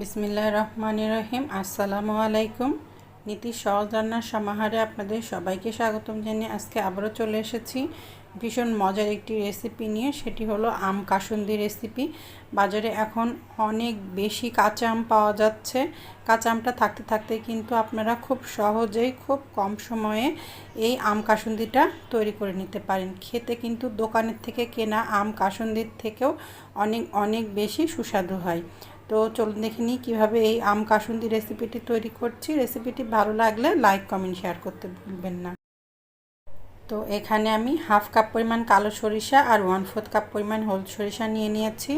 বিসমিল্লাহ রহমান রহিম। আসসালামু আলাইকুম। নীতি সহজ রান্নার সমাহারে আপনাদের সবাইকে স্বাগতম জানিয়ে আজকে আবারও চলে এসেছি। ভীষণ মজার একটি রেসিপি নিয়ে, সেটি হলো আম কাসুন্দি রেসিপি বাজারে এখন অনেক বেশি কাঁচা আম পাওয়া যাচ্ছে। কাঁচা আমটা থাকতে থাকতে কিন্তু আপনারা খুব সহজেই, খুব কম সময়ে এই আম কাসুন্দিটা তৈরি করে নিতে পারেন। খেতে কিন্তু দোকানের থেকে কেনা আম কাসুন্দির থেকেও অনেক অনেক বেশি সুস্বাদু হয়। তো চলুন দেখে নিই কীভাবে এই আম কাসুন্দি রেসিপিটি তৈরি করছি। রেসিপিটি ভালো লাগলে লাইক কমেন্ট শেয়ার করতে ভুলবেন না। তো এখানে আমি হাফ কাপ পরিমাণ কালো সরিষা আর ওয়ান ফোর্থ কাপ পরিমাণ হলুদ সরিষা নিয়ে নিয়েছি।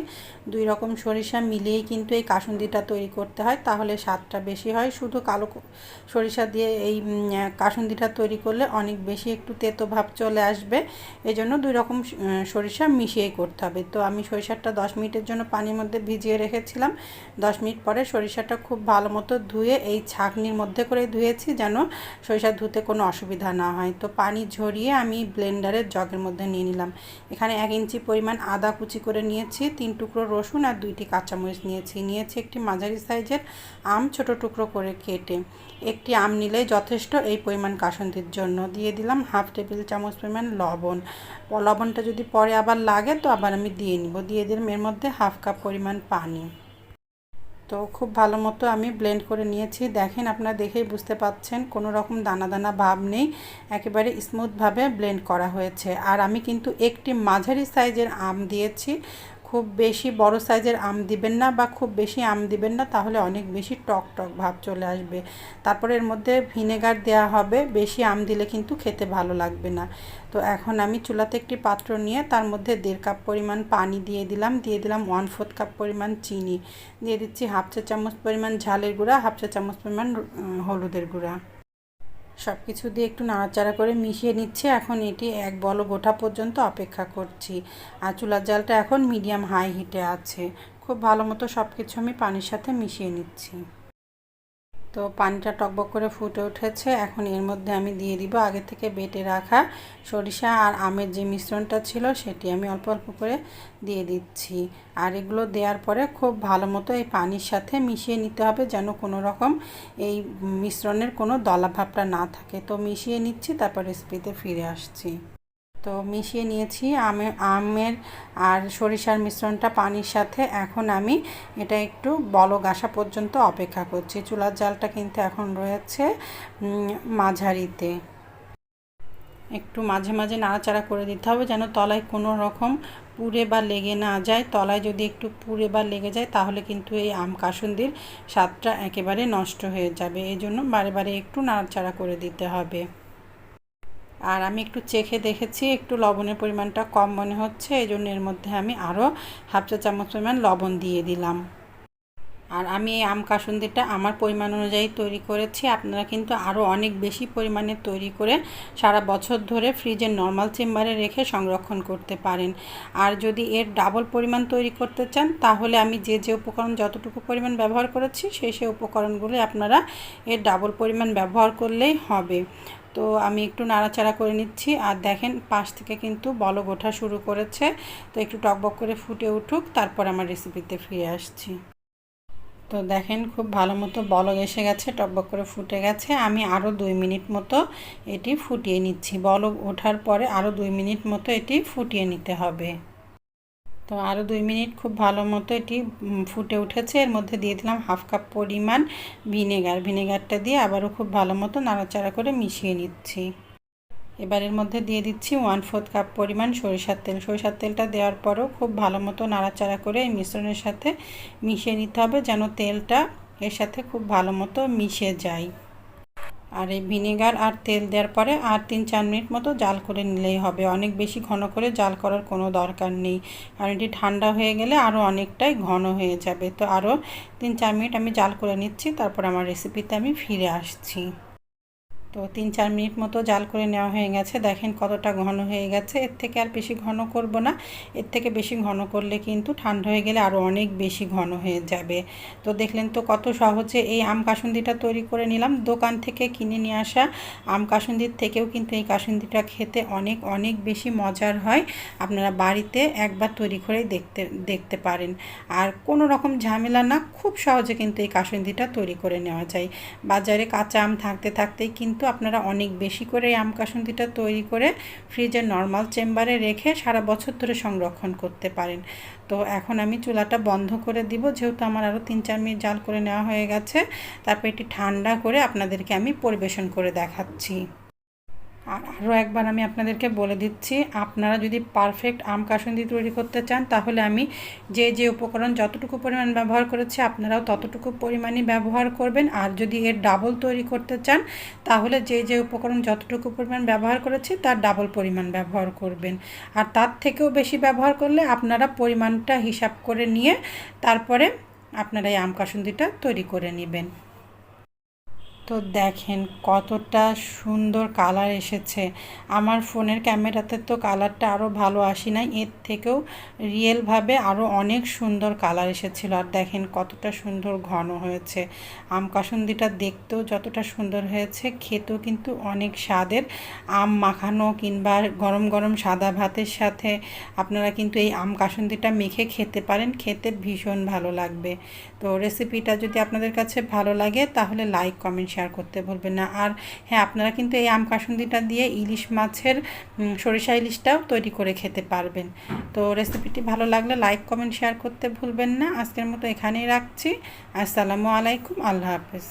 দুই রকম সরিষা মিলিয়েই কিন্তু এই কাসুন্দিটা তৈরি করতে হয়। তাহলে স্বাদটা বেশি হয়। শুধু কালো সরিষা দিয়ে এই কাসুন্দিটা তৈরি করলে অনেক বেশি একটু তেতো ভাব চলে আসবে। এই জন্য দুই রকম সরিষা মিশিয়েই করতে হবে। তো আমি সরিষাটা দশ মিনিটের জন্য পানির মধ্যে ভিজিয়ে রেখেছিলাম। দশ মিনিট পরে সরিষাটা খুব ভালো মতো ধুয়ে এই ছাঁকনির মধ্যে করে ধুয়েছি যেন সরিষা ধুতে কোনো অসুবিধা না হয়। তো পানি ঝরিয়ে সরিয়ে আমি ব্লেন্ডারের জগের মধ্যে নিয়ে নিলাম। এখানে এক ইঞ্চি পরিমাণ আদা কুচি করে নিয়েছি, তিন টুকরো রসুন আর দুইটি কাঁচামরিচ নিয়েছি। নিয়েছি একটি মাঝারি সাইজের আম, ছোট টুকরো করে কেটে। একটি আম নিলেই যথেষ্ট এই পরিমাণ কাসন্দির জন্য। দিয়ে দিলাম হাফ টেবিল চামচ পরিমাণ লবণ। লবণটা যদি পরে আবার লাগে তো আবার আমি দিয়ে নিব। দিয়ে দিলাম এর মধ্যে হাফ কাপ পরিমাণ পানি। তো খুব ভালো মতো আমি ব্লেন্ড করে নিয়েছি। দেখেন আপনারা দেখেই বুঝতে পাচ্ছেন, কোনো রকম দানা দানা ভাব নেই। একেবারে স্মুথভাবে ব্লেন্ড করা হয়েছে। আর আমি কিন্তু একটি মাঝারি সাইজের আম দিয়েছি। খুব বেশি বড় সাইজের আম দিবেন না বা খুব বেশি আম দিবেন না, তাহলে অনেক বেশি টক টক ভাব চলে আসবে। তারপরে এর মধ্যে ভিনেগার দেওয়া হবে, বেশি আম দিলে কিন্তু খেতে ভালো লাগবে না। তো এখন আমি চুলাতে একটি পাত্র নিয়ে তার মধ্যে দেড় কাপ পরিমাণ পানি দিয়ে দিলাম দিয়ে দিলাম ওয়ান ফোর্থ কাপ পরিমাণ চিনি। দিয়ে দিচ্ছি হাফ চা চামচ পরিমাণ ঝালের গুঁড়া, হাফ চা চামচ পরিমাণ হলুদের গুঁড়া। সব কিছু দিয়ে একটু নাড়াচাড়া করে মিশিয়ে নিচ্ছে। এখন এটি এক বল গোঠা পর্যন্ত অপেক্ষা করছি। আর চুলার জালটা এখন মিডিয়াম হাই হিটে আছে। খুব ভালো মতো সব কিছু আমি পানির সাথে মিশিয়ে নিচ্ছি। তো পানিটা টকবক করে ফুটে উঠেছে। এখন এর মধ্যে আমি দিয়ে দিব আগে থেকে বেটে রাখা সরিষা আর আমের যে মিশ্রণটা ছিল সেটি আমি অল্প অল্প করে দিয়ে দিচ্ছি। আর এগুলো দেওয়ার পরে খুব ভালো মতো এই পানির সাথে মিশিয়ে নিতে হবে যেন কোনো রকম এই মিশ্রণের কোনো দলাভাবটা না থাকে। তো মিশিয়ে নিচ্ছি, তারপর রেসিপিতে ফিরে আসছি। তো মিশিয়ে নিয়েছি, আমের আমের আর সরিষার মিশ্রণটা পানির সাথে। এখন আমি এটা একটু বলক আসা পর্যন্ত অপেক্ষা করছি। চুলার জালটা কিন্তু এখন রয়েছে মাঝারিতে। একটু মাঝে মাঝে নাড়াচাড়া করে দিতে হবে যেন তলায় কোনো রকম পুড়ে বা লেগে না যায়। তলায় যদি একটু পুড়ে বা লেগে যায় তাহলে কিন্তু এই আম কাসুন্দির স্বাদটা একেবারে নষ্ট হয়ে যাবে। এই জন্য বারে বারে একটু নাড়াচাড়া করে দিতে হবে। আর আমি একটু চেখে দেখেছি, একটু লবণের পরিমাণটা কম মনে হচ্ছে, এই জন্য এর মধ্যে আমি আরও হাফ চা চামচ পরিমাণ লবণ দিয়ে দিলাম। আর আমি এই আম কাসুন্দিটা আমার পরিমাণ অনুযায়ী তৈরি করেছি। আপনারা কিন্তু আরও অনেক বেশি পরিমাণে তৈরি করে সারা বছর ধরে ফ্রিজের নর্মাল চেম্বারে রেখে সংরক্ষণ করতে পারেন। আর যদি এর ডাবল পরিমাণ তৈরি করতে চান, তাহলে আমি যে যে উপকরণ যতটুকু পরিমাণ ব্যবহার করেছি সেই সেই উপকরণগুলো আপনারা এর ডাবল পরিমাণ ব্যবহার করলেই হবে। তো আমি একটু নাড়াচাড়া করে নিচ্ছি। আর দেখেন, পাশ থেকে কিন্তু বলক ওঠা শুরু করেছে। তো একটু টকবক করে ফুটে উঠুক, তারপর আমার রেসিপিতে ফিরে আসছি। তো দেখেন, খুব ভালো মতো বলক এসে গেছে, টকবক করে ফুটে গেছে। আমি আরও দুই মিনিট মতো এটি ফুটিয়ে নিচ্ছি। বলক ওঠার পরে আরও দুই মিনিট মতো এটি ফুটিয়ে নিতে হবে। তো আরও দুই মিনিট খুব ভালো মতো এটি ফুটে উঠেছে। এর মধ্যে দিয়ে দিলাম হাফ কাপ পরিমাণ ভিনেগার। ভিনেগারটা দিয়ে আবারও খুব ভালো মতো নাড়াচাড়া করে মিশিয়ে নিচ্ছি। এবার এর মধ্যে দিয়ে দিচ্ছি ওয়ান ফোর্থ কাপ পরিমাণ সরিষার তেল। সরিষার তেলটা দেওয়ার পরও খুব ভালো মতো নাড়াচাড়া করে এই মিশ্রণের সাথে মিশিয়ে নিতে হবে যেন তেলটা এর সাথে খুব ভালো মতো মিশে যায়। আর এই ভিনেগার আর তেল দেওয়ার পরে আর তিন চার মিনিট মতো জাল করে নিলেই হবে। অনেক বেশি ঘন করে জাল করার কোনো দরকার নেই। কারণ এটি ঠান্ডা হয়ে গেলে আরও অনেকটাই ঘন হয়ে যাবে। তো আরও তিন চার মিনিট আমি জাল করে নিচ্ছি, তারপর আমার রেসিপিতে আমি ফিরে আসছি। তো তিন চার মিনিট মতো জাল করে নেওয়া হয়ে গেছে। দেখেন কতটা ঘন হয়ে গেছে। এর থেকে আর বেশি ঘন করব না। এর থেকে বেশি ঘন করলে কিন্তু ঠান্ডা হয়ে গেলে আরও অনেক বেশি ঘন হয়ে যাবে। তো দেখলেন তো কত সহজে এই আম কাসুন্দিটা তৈরি করে নিলাম। দোকান থেকে কিনে নিয়ে আসা আম কাসুন্দির থেকেও কিন্তু এই কাসুন্দিটা খেতে অনেক অনেক বেশি মজার হয়। আপনারা বাড়িতে একবার তৈরি করেই দেখতে দেখতে পারেন। আর কোনো রকম ঝামেলা না, খুব সহজে কিন্তু এই কাসুন্দিটা তৈরি করে নেওয়া যায়। বাজারে কাঁচা আম থাকতে, থাকতেই কিন্তু কিন্তু আপনারা অনেক বেশি করে এই আম কাসুন্দিটা তৈরি করে ফ্রিজের নর্মাল চেম্বারে রেখে সারা বছর ধরে সংরক্ষণ করতে পারেন। তো এখন আমি চুলাটা বন্ধ করে দিব, যেহেতু আমার আরও তিন চার মিনিট জাল করে নেওয়া হয়ে গেছে। তারপর এটি ঠান্ডা করে আপনাদেরকে আমি পরিবেশন করে দেখাচ্ছি। আর আরও একবার আমি আপনাদেরকে বলে দিচ্ছি, আপনারা যদি পারফেক্ট আম কাসুন্দি তৈরি করতে চান, তাহলে আমি যে যে উপকরণ যতটুকু পরিমাণ ব্যবহার করেছি, আপনারাও ততটুকু পরিমাণই ব্যবহার করবেন। আর যদি এর ডাবল তৈরি করতে চান, তাহলে যে যে উপকরণ যতটুকু পরিমাণ ব্যবহার করেছি, তার ডাবল পরিমাণ ব্যবহার করবেন। আর তার থেকেও বেশি ব্যবহার করলে আপনারা পরিমাণটা হিসাব করে নিয়ে তারপরে আপনারা এই আম কাসুন্দিটা তৈরি করে নেবেন। তো দেখেন কতটা সুন্দর কালার এসেছে। আমার ফোনের ক্যামেরাতে তো কালারটা আরও ভালো আসি নাই, এর থেকেও রিয়েলভাবে আরও অনেক সুন্দর কালার এসেছিল। আর দেখেন কতটা সুন্দর ঘন হয়েছে। আম কাসুন্দিটা দেখতেও যতটা সুন্দর হয়েছে, খেতেও কিন্তু অনেক স্বাদের। আম মাখানো কিংবা গরম গরম সাদা ভাতের সাথে আপনারা কিন্তু এই আম কাসুন্দিটা মেখে খেতে পারেন, খেতে ভীষণ ভালো লাগবে। তো রেসিপিটা যদি আপনাদের কাছে ভালো লাগে, তাহলে লাইক কমেন্ট শেয়ার করতে ভুলবেন না। আর হ্যাঁ আপনারা কিন্তু এই আম কাসুন্দিটা দিয়ে ইলিশ মাছের সরিষা ইলিশটাও তৈরি করে খেতে পারবেন। তো রেসিপিটি ভালো লাগলে লাইক কমেন্ট শেয়ার করতে ভুলবেন না। আজকের মতো এখানেই রাখছি। আসসালামু আলাইকুম। আল্লাহ হাফেজ।